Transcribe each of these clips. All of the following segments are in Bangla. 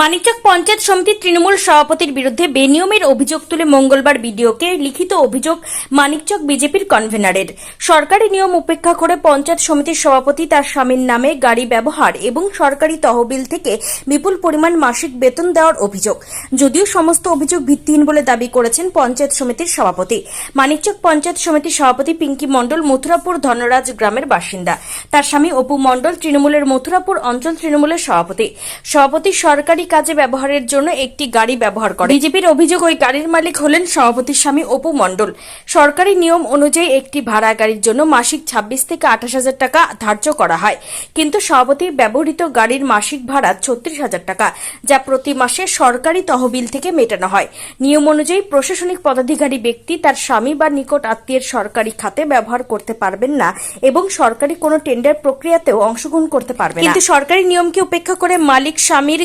মানিকচক পঞ্চায়েত সমিতির তৃণমূল সভাপতির বিরুদ্ধে বেনিয়মের অভিযোগ তুলে মঙ্গলবার বিডিওকে লিখিত অভিযোগ মানিকচক বিজেপির কনভেনারের। সরকারি নিয়ম উপেক্ষা করে পঞ্চায়েত সমিতির সভাপতি তার স্বামীর নামে গাড়ি ব্যবহার এবং সরকারি তহবিল থেকে বিপুল পরিমাণ মাসিক বেতন দেওয়ার অভিযোগ। যদিও সমস্ত অভিযোগ ভিত্তিহীন বলে দাবি করেছেন পঞ্চায়েত সমিতির সভাপতি। মানিকচক পঞ্চায়েত সমিতির সভাপতি পিঙ্কি মণ্ডল মথুরাপুর ধনরাজ গ্রামের বাসিন্দা। তার স্বামী অপু মণ্ডল তৃণমূলের মথুরাপুর অঞ্চল তৃণমূলের সভাপতি। সভাপতি সরকারি কাজে ব্যবহারের জন্য একটি গাড়ি ব্যবহার করে। বিজেপির অভিযোগ, ওই গাড়ির মালিক হলেন সভাপতির স্বামী অপু মণ্ডল। সরকারি নিয়ম অনুযায়ী একটি ভাড়া গাড়ির জন্য মাসিক ছাব্বিশ থেকে আঠাশ হাজার টাকা ধার্য করা হয়। কিন্তু সভাপতির ব্যবহৃত গাড়ির মাসিক ভাড়া ছত্রিশ হাজার টাকা, যা প্রতি মাসে সরকারি তহবিল থেকে মেটানো হয়। নিয়ম অনুযায়ী প্রশাসনিক পদাধিকারী ব্যক্তি তার স্বামী বা নিকট আত্মীয়ের সরকারি খাতে ব্যবহার করতে পারবেন না এবং সরকারি কোনো টেন্ডার প্রক্রিয়াতেও অংশগ্রহণ করতে পারবেন কিন্তু সরকারি নিয়মকে উপেক্ষা করে মালিক স্বামীর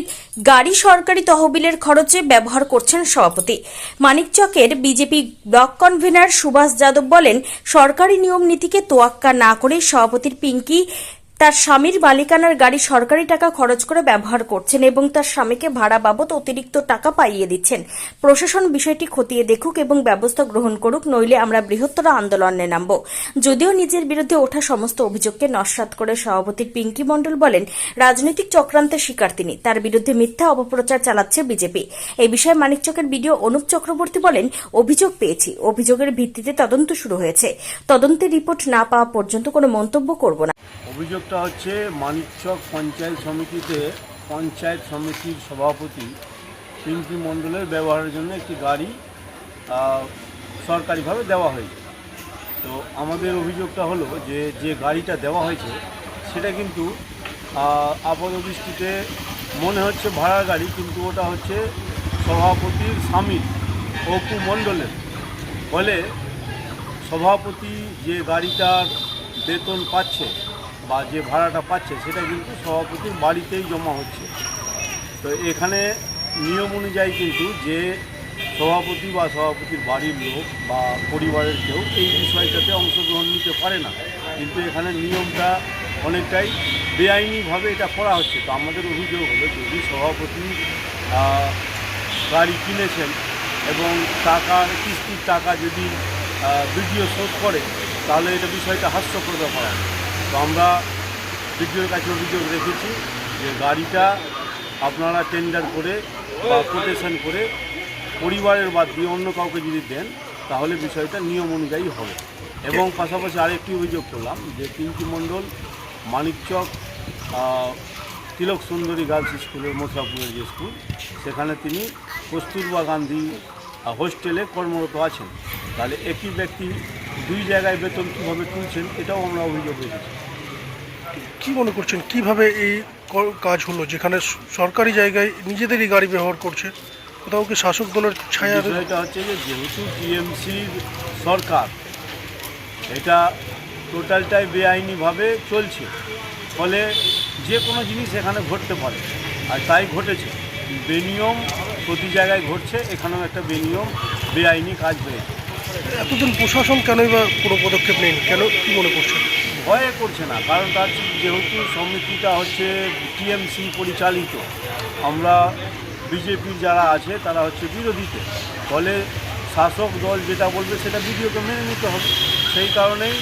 গাড়ি সরকারি তহবিলের খরচে ব্যবহার করছেন সভাপতি। মানিকচকের BJP block convener Subhash Yadav বলেন, সরকারি নিয়ম নীতিকে তোয়াক্কা না করে সভাপতির পিঙ্কি তার স্বামীর মালিকানার গাড়ি সরকারি টাকা খরচ করে ব্যবহার করছেন এবং তার স্বামীকে ভাড়া বাবদ অতিরিক্ত টাকা পাইয়ে দিচ্ছেন। প্রশাসন বিষয়টি খতিয়ে দেখুক এবং ব্যবস্থা গ্রহণ করুক, নইলে আমরা বৃহত্তর আন্দোলনে নামব। যদিও নিজের বিরুদ্ধে ওঠা সমস্ত অভিযোগকে নস্বাত করে সভাপতি পিঙ্কি মণ্ডল বলেন, রাজনৈতিক চক্রান্তের শিকার তিনি। তার বিরুদ্ধে মিথ্যা অপপ্রচার চালাচ্ছে বিজেপি। এই বিষয়ে মানিকচকের বিডিও অনুপ চক্রবর্তী বলেন, অভিযোগ পেয়েছি। অভিযোগের ভিত্তিতে তদন্ত শুরু হয়েছে। তদন্তের রিপোর্ট না পাওয়া পর্যন্ত কোনো মন্তব্য করব না। অভিযোগটা হচ্ছে মানিকচক পঞ্চায়েত সমিতিতে পঞ্চায়েত সমিতির সভাপতি পিঙ্কি মণ্ডলের ব্যবহারের জন্য একটি গাড়ি সরকারিভাবে দেওয়া হয়েছে। তো আমাদের অভিযোগটা হলো যে যে গাড়িটা দেওয়া হয়েছে, সেটা কিন্তু আপাতদৃষ্টিতে মনে হচ্ছে ভাড়ার গাড়ি, কিন্তু ওটা হচ্ছে সভাপতির স্বামীর অপু মণ্ডলের। ফলে সভাপতি যে গাড়িটার বেতন পাচ্ছে বা যে ভাড়াটা পাচ্ছে সেটা কিন্তু সভাপতির বাড়িতেই জমা হচ্ছে। তো এখানে নিয়ম অনুযায়ী কিন্তু যে সভাপতি বা সভাপতির বাড়ির লোক বা পরিবারের কেউ এই বিষয়টাতে অংশগ্রহণ নিতে পারে না। কিন্তু এখানে নিয়মটা অনেকটাই বেআইনিভাবে এটা করা হচ্ছে। তো আমাদের অভিযোগ হলো যদি সভাপতি গাড়ি কিনেছেন এবং টাকা কিস্তির টাকা যদি ভিডিও শোধ করে, তাহলে এটা বিষয়টা হাস্যকর ব্যাপার। তো আমরা বিডিওর কাছে অভিযোগ রেখেছি যে গাড়িটা আপনারা টেন্ডার করে বা কোটেশন করে পরিবারের বাদ দিয়ে অন্য কাউকে যদি দেন, তাহলে বিষয়টা নিয়ম অনুযায়ী হবে। এবং পাশাপাশি আরেকটি অভিযোগ করলাম যে পিঙ্কি মণ্ডল মানিকচক তিলক সুন্দরী গার্লস স্কুলের মথুরাপুরের যে স্কুল, সেখানে তিনি কস্তুরবা গান্ধী হোস্টেলে কর্মরত আছেন। তাহলে একই ব্যক্তি দুই জায়গায় বেতন কীভাবে তুলছেন, এটাও আমরা অভিযোগ রেখেছি। কি মনে করছেন? কীভাবে এই কাজ হলো? যেখানে সরকারি জায়গায় নিজেদেরই গাড়ি ব্যবহার করছে কোথাও কি শাসক দলের ছায়া বিষয়টা হচ্ছে যে যেহেতু টিএমসির সরকার এটা টোটালটাই বেআইনিভাবে চলছে। ফলে যে কোনো জিনিস এখানে ঘটতে পারে আর তাই ঘটেছে। বেনিয়ম প্রতি জায়গায় ঘটছে এখানেও একটা বেনিয়ম বেআইনি কাজ হয়েছে। এতদিন প্রশাসন কেনই বা কোনো পদক্ষেপ নেয়নি? কেন কী মনে করছেন? ভয়ে করছে না কারণ তার যেহেতু সমিতিটা হচ্ছে টিএমসি পরিচালিত আমরা বিজেপি যারা আছে তারা হচ্ছে বিরোধীতে ফলে শাসক দল যেটা বলবে সেটা বিডিওকে মেনে নিতে হবে সেই কারণেই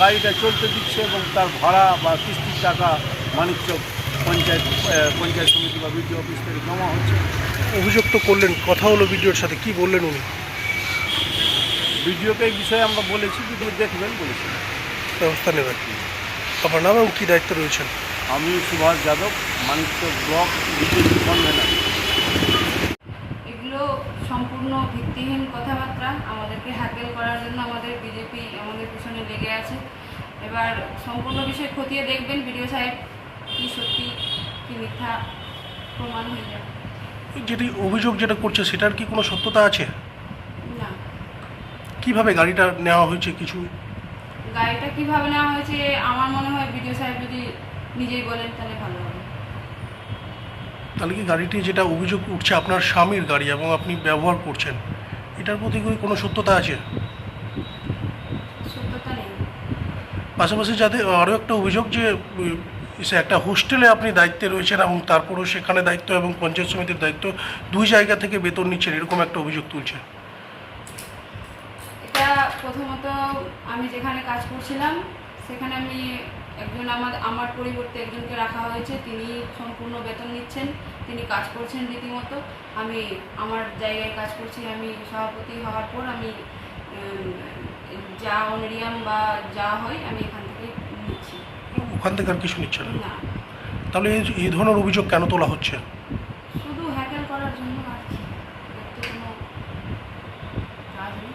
গাড়িটা চলতে দিচ্ছে এবং তার ভাড়া বা কিস্তির টাকা মানিকচক পঞ্চায়েত পঞ্চায়েত সমিতি বা বিডিও অফিস থেকে জমা হচ্ছে। অভিযোগ তো করলেন কথা হলো ভিডিওর সাথে কি বললেন উনি? বিডিওকে এই বিষয়ে আমরা বলেছি বিডিও দেখবেন বলেছি। ব্যবস্থা নেবেন। আপনার নাম এবং কী দায়িত্ব রয়েছেন? আমি Subhash Yadav Manikchak block BJP convener. এগুলো সম্পূর্ণ ভিত্তিহীন কথাবার্তা। আমাদেরকে হ্যাকেল করার জন্য আমাদের বিজেপি আমাদের পিছনে লেগে আছে। এবার সম্পূর্ণ বিষয় খতিয়ে দেখবেন বিডিও সাহেব কি সত্যি কি মিথ্যা প্রমাণ হয়ে যাবে। যেটি অভিযোগ যেটা করছে সেটার কি কোনো সত্যতা আছে? না। কীভাবে গাড়িটা নেওয়া হয়েছে কিছু গাড়িটা কীভাবে নেওয়া হয়েছে আমার মনে হয় বিডিও সাহেব যদি নিজেই বলেন তাহলে ভালো হবে। তাহলে কি গাড়িটি যেটা অভিযোগ উঠছে আপনার স্বামীর গাড়ি এবং আপনি ব্যবহার করছেন এটার প্রতি কি কোনো সত্যতা আছে? সত্যতা নেই। পাশাপাশি যাতে আরও একটা অভিযোগ যে এসে একটা হোস্টেলে আপনি দায়িত্বে রয়েছেন এবং তারপরেও সেখানে দায়িত্ব এবং পঞ্চায়েত সমিতির দায়িত্ব দুই জায়গা থেকে বেতন নিচ্ছেন এরকম একটা অভিযোগ তুলছে। প্রথমত আমি যেখানে কাজ করছিলাম সেখানে আমি একজন আমার আমার পরিবর্তে একজনকে রাখা হয়েছে। তিনি সম্পূর্ণ বেতন নিচ্ছেন তিনি কাজ করছেন রীতিমতো। আমি আমার জায়গায় কাজ করছি আমি সভাপতি হওয়ার পর আমি যা অনারিয়াম বা যা হয় আমি এখান থেকে নিচ্ছি। ওখান থেকে আর কিছু নিচ্ছে না। তাহলে এই ধরনের অভিযোগ কেন তোলা হচ্ছে শুধু হ্যাকেল করার জন্য আর কি এর তো কোনো কাজ নেই